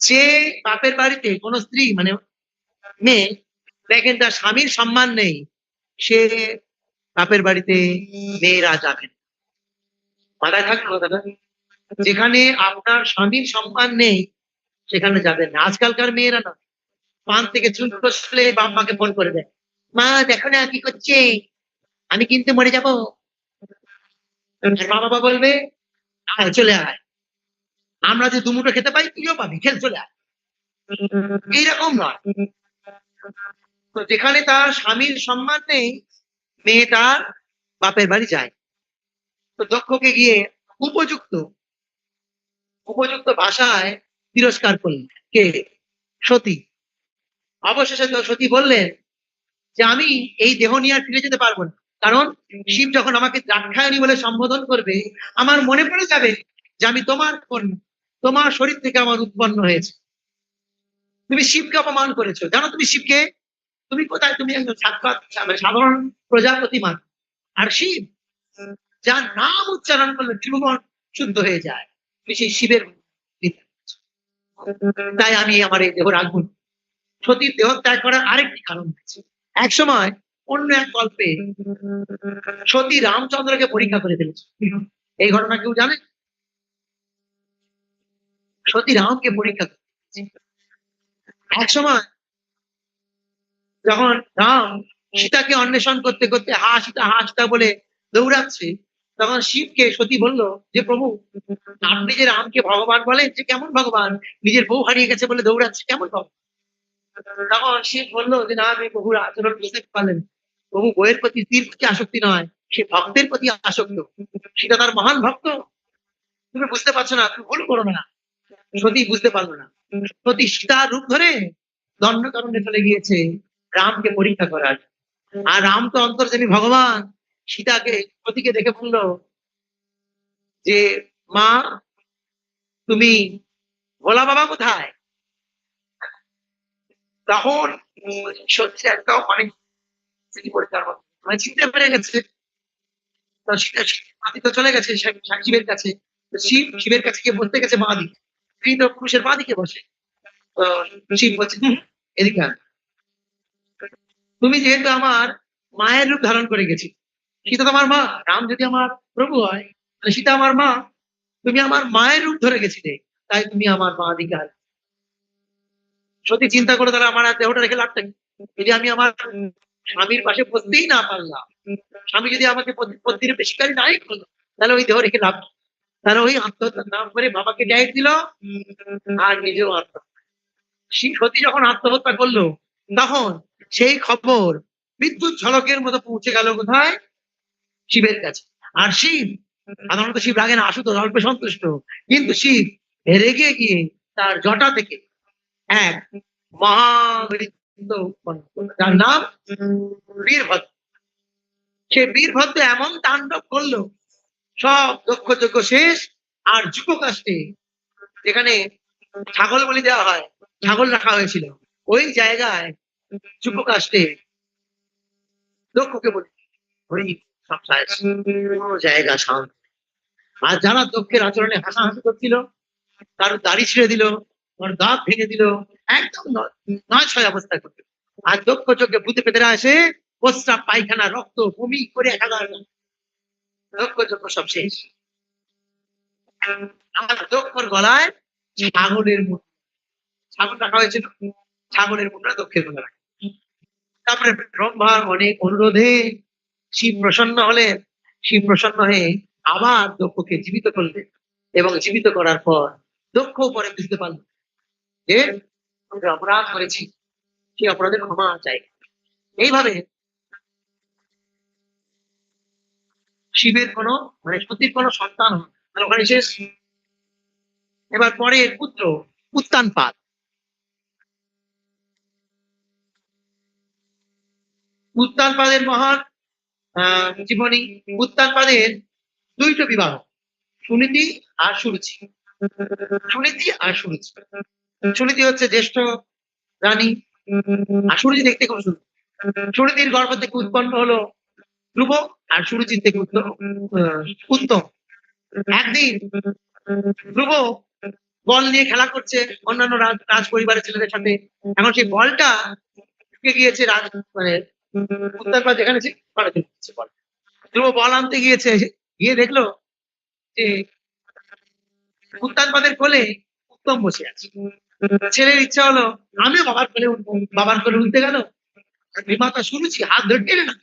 যে বাপের বাড়িতে কোন স্ত্রী মানে মেয়ে, দেখেন তার স্বামীর সম্মান নেই। সে বাপের বাড়িতে মেয়েরা যাবেন মাথায় থাকবে কথাটা যেখানে আপনার স্বামীর সম্মান নেই, সেখানে যাবেন না। আজকালকার মেয়েরা না, পান থেকে চুল খসলে বাপ মাকে ফোন করে দেয়, মা, দেখো না কি করছে? আমি কিন্তু মরে যাব? বাবা বলবে চলে আয়। আমরা যে দুমুটো খেতে পাই, তুইও পাবি, খেল, চলে আয়। এইরকম নয়। তো যেখানে তার স্বামীর সম্মান নেই, মেয়ে তার বাপের বাড়ি যায়। তো দক্ষকে গিয়ে উপযুক্ত উপযুক্ত ভাষায় তিরস্কার করলেন। কে? সতী। অবশেষে তো সতী বললেন যে, আমি এই দেহ নিয়ে আর ফিরে যেতে পারব না। কারণ শিব যখন আমাকে দ্রাক্ষায়ণী বলে সম্বোধন করবে, আমার মনে পড়ে যাবে যে, আমি তোমার কন্যা। তোমার শরীর থেকে আমার উৎপন্ন হয়েছে। তুমি শিবকে অপমান করেছ। জানো তুমি শিবকে? তুমি কোথায়? তুমি একজন সাক্ষাৎ সাধারণ প্রজাপতি মান আর শিব, যার নাম উচ্চারণ করলে ত্রিভুবন শুদ্ধ হয়ে যায়। তুমি সেই শিবের তাই আমি আমার এই দেহ রাখব সতীর দেহ ত্যাগ করার আরেকটি কারণ আছে এক সময় অন্য এক গল্পে সতী রামচন্দ্রকে পরীক্ষা করে ফেলেছে। এই ঘটনা কেউ জানে? সতী রামকে পরীক্ষা এক সময় যখন রাম সীতাকে অন্বেষণ করতে করতে হা সীতা হা সীতা বলে দৌড়াচ্ছে, তখন শিবকে সতী বলল, যে প্রভু, আপনি যে রামকে ভগবান বলেন যে কেমন ভগবান? নিজের বউ হারিয়ে গেছে বলে দৌড়াচ্ছে, কেমন ভগবান? তখন শিব বলল, যে না আমি প্রভুর আচরণ বুঝতে পারলেন প্রভু বইয়ের প্রতি তীর প্রতি আসক্তি নয়, সে ভক্তের প্রতি আসক্ত। সেটা তার মহান ভক্ত। তুমি বুঝতে পারছ না, তুমি ভুল করো না। সতী বুঝতে পারল না। সতী সীতার রূপ ধরে দণ্ডকারণে চলে গিয়েছে, রামকে পরীক্ষা করার। আর রাম তো অন্তর্জামী ভগবান। সীতাকে, সতীকে দেখে বলল যে, মা, তুমি ভোলা বাবা কোথায়? তখন সত্যি একদম অনেক মানে চিনতে পেরে গেছে। সীতা চলে গেছে শিব- শিবের কাছে। শিব, শিবের কাছে গিয়ে বলতে গেছে, মা দিকে পুরুষের দিকে বসে। শিব বলছে এদিকে তুমি যেহেতু আমার মায়ের রূপ ধারণ করে গেছি, সীতা মা, রাম যদি আমার প্রভু হয় সীতা আমার মা। তুমি আমার মায়ের রূপ ধরে গেছিলে, তাই তুমি আমার মা অধিকার সত্যি চিন্তা করে তাহলে আমার দেহটা রেখে লাভটা যদি আমি আমার স্বামীর পাশে বসতেই না পারলাম, স্বামী যদি আমাকে পত্নীর বেশিকারী নাই করল, তাহলে ওই দেহ রেখে লাভ তাহলে ওই আত্মহত্যার নাম করে বাবাকে ডাইট দিল, আর নিজেও আত্মহত্যা সেই সতী যখন আত্মহত্যা করল, তখন সেই খবর বিদ্যুৎ ঝলকের মতো পৌঁছে গেল কোথায়? শিবের কাছে। আর শিব, সাধারণত শিব রাগে না আসুত অল্পে সন্তুষ্ট। কিন্তু শিব রেগে গিয়ে তার জটা থেকে এক মহাবৃত্ত যার নাম বীরভদ্র। সে বীরভদ্র এমন তাণ্ডব করল সব দক্ষযজ্ঞ শেষ, আর যুবকাষ্টে যেখানে ছাগল বলি দেওয়া হয়, ছাগল রাখা হয়েছিল। ওই জায়গায় যুবকাষ্টে দক্ষকে বলি সপ্তাহে কোনো জায়গা শান্ত আর যারা দক্ষের আচরণে হাসাহাসি করছিল, তার দাড়ি ছিঁড়ে দিল ওর দাঁত ভেঙে দিল, একদম নয় ছয় অবস্থা করতে। আর দক্ষ চোখে ভূতে পেতেরা আসে প্রস্রাব পায়খানা, রক্ত, বমি করে একাগার সব শেষ। আর দক্ষর গলায় ছাগলের ছাগল রাখা হয়েছিল। ছাগলের দক্ষের গলা তারপরে ব্রহ্মার অনেক অনুরোধে শিব প্রসন্ন হলেন। শিব প্রসন্ন হয়ে আবার দক্ষকে জীবিত করলেন এবং জীবিত করার পর দক্ষ পরে বুঝতে পারল যে আমরা অপরাধ করেছি। সেই অপরাধের ক্ষমা চাই। এইভাবে শিবের কোনো মানে সতীর কোনো সন্তান ওখানে শেষ এবার পরের পুত্র উত্তানপাদ উত্তানপাদের মহান আহ, জীবনী উত্তানপাদের দুইটো বিবাহ সুনীতি আর সুরুচি। সুনীতি আর সুরুচি। সুনীতি হচ্ছে জ্যেষ্ঠ রানী আর সুরুচি দেখতে খুব সুন্দর। সুনীতির গর্ভ থেকে উৎপন্ন হলো ধ্রুব আর সুরুচির থেকে উত্তম একদিন ধ্রুব বল নিয়ে খেলা করছে অন্যান্য রাজ পরিবারের ছেলেদের সাথে এখন সেই বলটা ঢুকে গিয়েছে রাজ মানে উত্তরপাড়া যেখানে ধ্রুব বল আনতে গিয়েছে, গিয়ে দেখল যে উত্তানপাদের কোলে উত্তম বসে আছে। ছেলের ইচ্ছা হলো, আমিও বাবার কোলে বাবার কোলে উঠতে গেল বিমাতা শুনেছি হাত ধরে টেনে না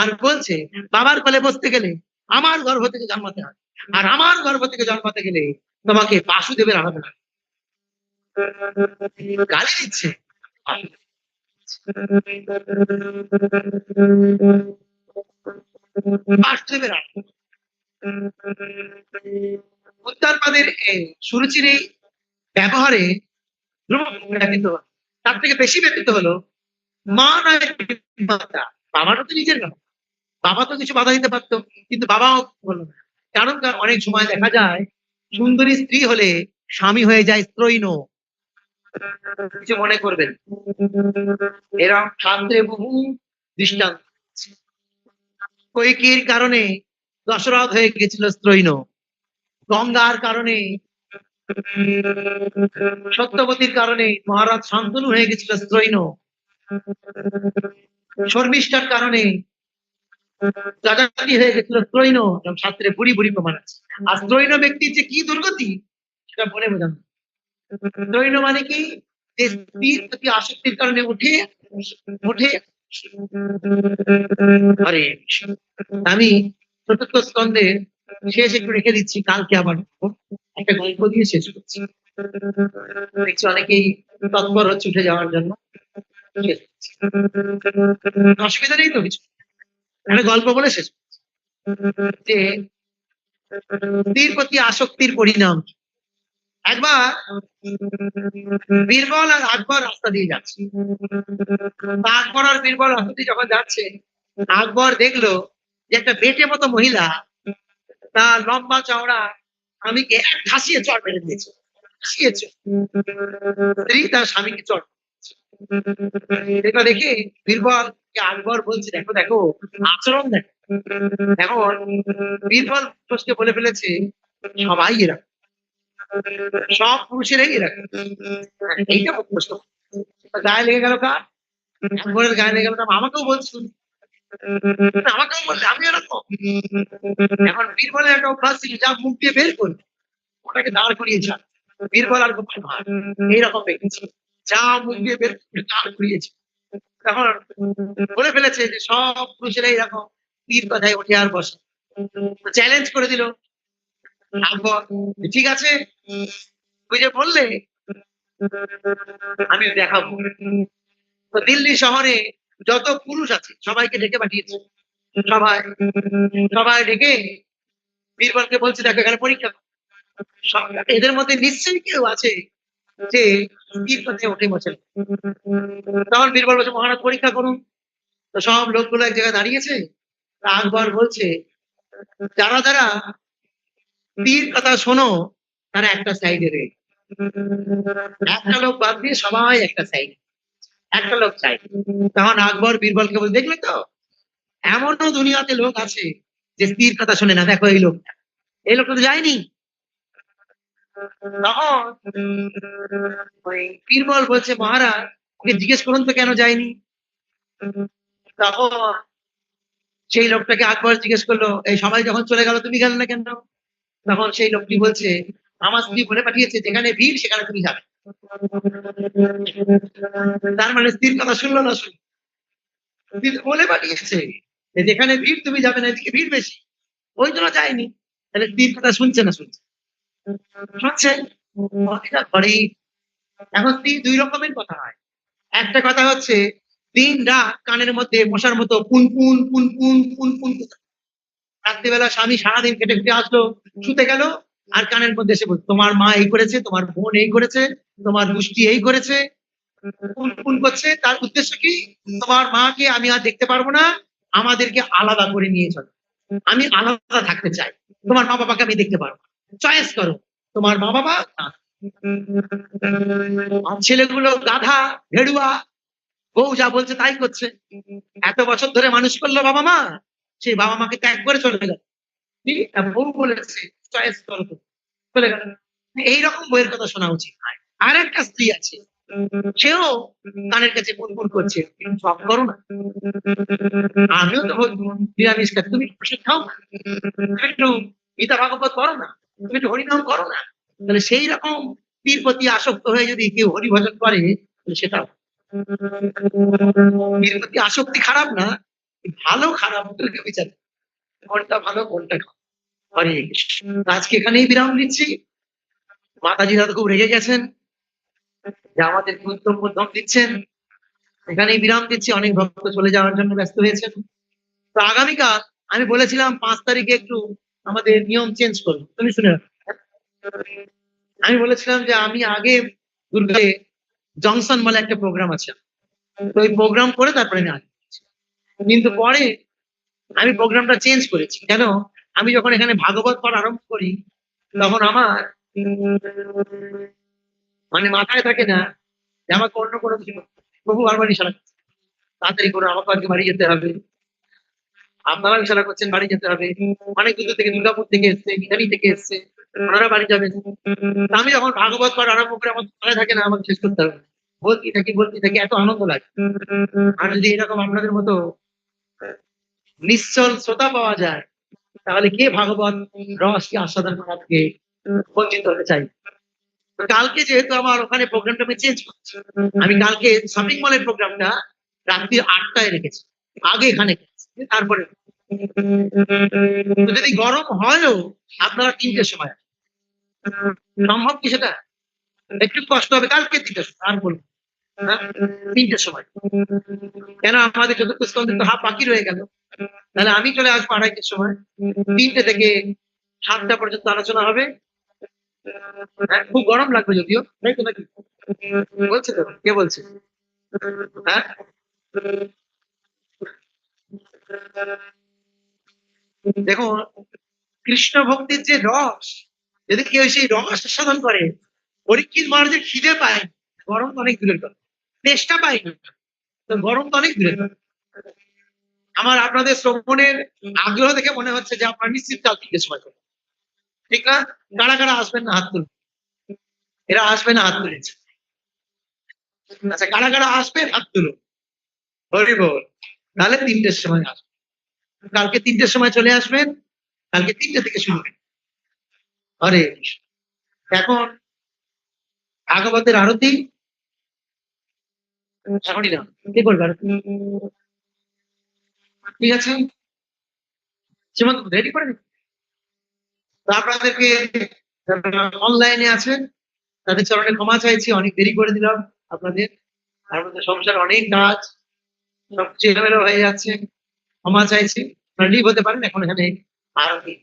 আর বলছে, বাবার কোলে বসতে গেলে আমার গর্ভ থেকে জন্মাতে হয়। আর আমার গর্ভ থেকে জন্মাতে গেলে তোমাকে বাসুদেবের আরাধনা গালি দিচ্ছে। বাসুদেবের সুরুচির এই ব্যবহারে তার থেকে বেশি ব্যতীত হলো, মা নয় মাতা বাবারও তো নিজের ব্যাপার বাবা তো কিছু বাধা দিতে পারতো, কিন্তু বাবাও বলল না কারণ অনেক সময় দেখা যায়, সুন্দরী স্ত্রী হলে স্বামী হয়ে যায় স্ত্রৈন কিছু মনে করবেন? এরকম শান্ত্রে বহু দৃষ্টান্ত। কৈকির কারণে দশরথ হয়ে গেছিল স্ত্রৈন গঙ্গার কারণে, সত্যবতীর কারণে মহারাজ শান্তনু হয়ে গেছিল স্ত্রৈন শর্মিষ্ঠার কারণে রাজাটি হয়ে গেছিল স্ত্রৈন যেমন শাস্ত্রে বুড়ি বুড়ি প্রমাণ আছে। আর স্ত্রৈন ব্যক্তির যে কি দুর্গতি, সেটা বলে বোঝানো স্ত্রৈন মানে কি? যে স্ত্রীর প্রতি আসক্তির কারণে উঠে উঠে, আরে, আমি চতুর্থ স্কন্ধে শেষ একটু রেখে দিচ্ছি, কালকে আবার একটা গল্প দিয়ে শেষ করছি। দেখছি অনেকেই তৎপর হচ্ছে উঠে যাওয়ার জন্য। অসুবিধা নেই তো কিছু? একটা গল্প বলে শেষ যে স্ত্রীর প্রতি আসক্তির পরিণাম একবার বীরবল আর আকবর রাস্তা দিয়ে যাচ্ছে। আকবর আর বীরবল রাস্তা দিয়ে যখন যাচ্ছে, আকবর দেখল যে একটা বেটে মতো মহিলা তার লম্বা চওড়া আমি এক ঘাসিয়ে চড় মেরে দিয়েছে। ঘাসিয়েছে স্ত্রী তার স্বামীকে চড় এটা দেখে বীরবল আকবর বলছে, দেখো দেখো, আচরণ দেখো। এখন বীরবল প্রশ্নে বলে ফেলেছে, সবাই এরকম সব পুরুষেরাই এরকম এইটা প্রশ্ন। গায়ে লেগে গেল কার? আকবরের গায়ে লেগে গেল আমাকেও বলছো। আমাকেও বলছে আমি এরকম। এখন বীরবলের একটা অভ্যাস ছিল, যা মুখ দিয়ে বের করবে ওটাকে দাঁড় করিয়ে ছাড়। বীরবল আর গোপাল এইরকম ছিল যা মুখ দিয়ে বের করে দাঁড় করিয়েছে তখন বলে ফেলেছে যে সব পুরুষেরা এরকম তীর কথায় ওঠে আর বসে। চ্যালেঞ্জ করে দিল। আকবর ঠিক আছে তুই যে বললে আমি দেখাবো। তো দিল্লি শহরে যত পুরুষ আছে সবাইকে ডেকে পাঠিয়েছে। সবাই সবাই ডেকে বীরবলকে বলছে দেখো এখানে পরীক্ষা এদের মধ্যে নিশ্চয়ই কেউ আছে যে তীর কথায় ওঠে বসে তখন বীরবল বলছে, মহারাজ, পরীক্ষা করুন। তো সব লোকগুলো এক জায়গায় দাঁড়িয়েছে। আকবর বলছে, যারা যারা তীর কথা শোনো, তারা একটা সাইডে রে একটা লোক বাদ দিয়ে সবাই একটা সাইড একটা লোক চাই। তখন আকবর বীরবলকে বলে, দেখলে তো, এমনও দুনিয়াতে লোক আছে যে তীর কথা শোনে না। দেখো এই লোকটা। এই লোকটা তো যায়নি। বীরবল বলছে মহারাজ ওকে জিজ্ঞেস করুন তো কেন যায়নি সেই লোকটাকে আকবর জিজ্ঞেস করল এই সবাই যখন চলে গেল তুমি গেলে না কেন তখন সেই লোকটি বলছে আমার স্ত্রী বলে পাঠিয়েছে যেখানে ভিড় সেখানে তুমি যাবে তার মানে স্ত্রীর কথা শুনলো না শুনলো বলে পাঠিয়েছে যেখানে ভিড় তুমি যাবে না এদিকে ভিড় বেশি ওই জন্য যায়নি তাহলে স্ত্রীর কথা শুনছে না শুনছে এখন দুই রকমের কথা হয়। একটা কথা হচ্ছে, দিন রাত কানের মধ্যে মশার মতো পুন পুন পুন পুন পুন পুন রাত্রিবেলা স্বামী সারাদিন কেটে কেটে আসলো, শুতে গেল, আর কানের মধ্যে এসে তোমার মা এই করেছে, তোমার বোন এই করেছে, তোমার দুষ্টি এই করেছে। পুন পুন করছে, তার উদ্দেশ্য কি? তোমার মাকে আমি আর দেখতে পারব না, আমাদেরকে আলাদা করে নিয়ে চলো। আমি আলাদা থাকতে চাই, তোমার মা বাবাকে আমি দেখতে পারব চয়েস করো। তোমার মা বাবা ছেলেগুলো গাধা ভেড়ুয়া বউ যা বলছে তাই করছে। এত বছর ধরে মানুষ করল বাবা মা সেই বাবা মাকে ত্যাগ করে চলে গেল। বউ বলেছে, চয়েস করো চলে গেল। এইরকম বইয়ের কথা শোনা উচিত আর একটা স্ত্রী আছে, সেও কানের কাছে গুনগুন করছে। সব করো না। আমিও তো নিরামিষ খাচ্ছি তুমি খাও একটু গীতা ভাগবত করো না। তুমি একটু হরিনাম করো না তাহলে সেই রকম পীর প্রতি আসক্ত হয়ে যদি কেউ হরিভজন করে তাহলে সেটা পীর প্রতি আসক্তি খারাপ না ভালো খারাপ বিচার কোনটা ভালো কোনটা খারাপ। হরে। আজকে এখানেই বিরাম দিচ্ছি। মাতাজিরা তো খুব রেগে গেছেন। যে আমাদের গুরুত্ব মধ্যম দিচ্ছেন। এখানেই বিরাম দিচ্ছি। অনেক ভক্ত চলে যাওয়ার জন্য ব্যস্ত হয়েছেন। তো আগামীকাল আমি বলেছিলাম পাঁচ তারিখে একটু আমাদের নিয়ম চেঞ্জ করব। তুমি শুনে আমি বলেছিলাম যে আমি আগে দুর্গায় জংশন বলে একটা প্রোগ্রাম আছে। তো ওই প্রোগ্রাম করে তারপরে আমি আসব। কিন্তু পরে আমি প্রোগ্রামটা চেঞ্জ করেছি। কেন? আমি যখন এখানে ভাগবত পড়া আরম্ভ করি তখন আমার মানে মাথায় থাকে না যে আমাকে অন্য কোনো কিছু। প্রভু বারবার ইশারা করছে, তাড়াতাড়ি করে আমাকে আজকে বাড়ি যেতে হবে। আপনারা ইশারা করছেন বাড়ি যেতে হবে। অনেক দূর থেকে দুর্গাপুর থেকে এসছে মিতালি থেকে এসছে, ওনারা বাড়ি যাবেন। আমি যখন ভাগবত পড়া আরম্ভ করে, আমার মাথায় থাকে না, আমাকে শেষ করতে হবে। বলতে থাকি বলতে থাকি, এত আনন্দ লাগে। আর যদি এরকম আপনাদের মতো নিশ্চল শ্রোতা পাওয়া যায়, তাহলে কে ভাগবত রস কি আস্বাদন করা থেকে বঞ্চিত হতে চাই? কালকে যেহেতু আমার ওখানে প্রোগ্রামটা আমি চেঞ্জ করছি, আমি কালকে শপিং মলের প্রোগ্রামটা রাত্রি আটটায় রেখেছি। আগে এখানে তারপরে যদি গরম হয়ও আপনারা তিনটের সময়। সম্ভব কি সেটা? একটু কষ্ট হবে কালকে তিনটের সময় আর বলব হ্যাঁ? তিনটের সময়। কেন আমাদের চতুর্থ হাফ বাকি রয়ে গেল। তাহলে আমি চলে আসব আড়াইটের সময়। তিনটে থেকে সাতটা পর্যন্ত আলোচনা হবে। হ্যাঁ, খুব গরম লাগবে যদিও। নাকি? বলছে তো কে বলছে? হ্যাঁ? দেখুন, কৃষ্ণ ভক্তির যে রস, যদি কেউ সেই রস সাধন করে, পরীক্ষিত যে খিদে পায়, গরম তো অনেক দূরের কথা, তেষ্টা পায় না। গরম তো অনেক দূরের আমার আপনাদের শ্রবণের আগ্রহ দেখে মনে হচ্ছে যে আপনার নিশ্চিত কাল থেকে সময় করবেন। ঠিক না? কারা কারা আসবেন না হাত তুলুন এরা আসবে না হাত তুলেছে। আচ্ছা কারা কারা আসবেন? হাত তুলুন। হরি বল তাহলে তিনটের সময় আসবেন কালকে তিনটের সময় চলে আসবেন, কালকে তিনটে থেকে শুরু হবে। হরে এখন ভাগবতের আরতি। এখনই না কে করবে ঠিক আছে? সীমান্ত রেডি করে নিন। আপনাদেরকে অনলাইনে আছেন তাদের চরণে ক্ষমা চাইছি, অনেক দেরি করে দিলাম আপনাদের। আপনাদের সংসার অনেক কাজ। সবকিছু এলোমেলো হয়ে যাচ্ছে। ক্ষমা চাইছি। লিভ হতে পারেন এখন এখানে আরতি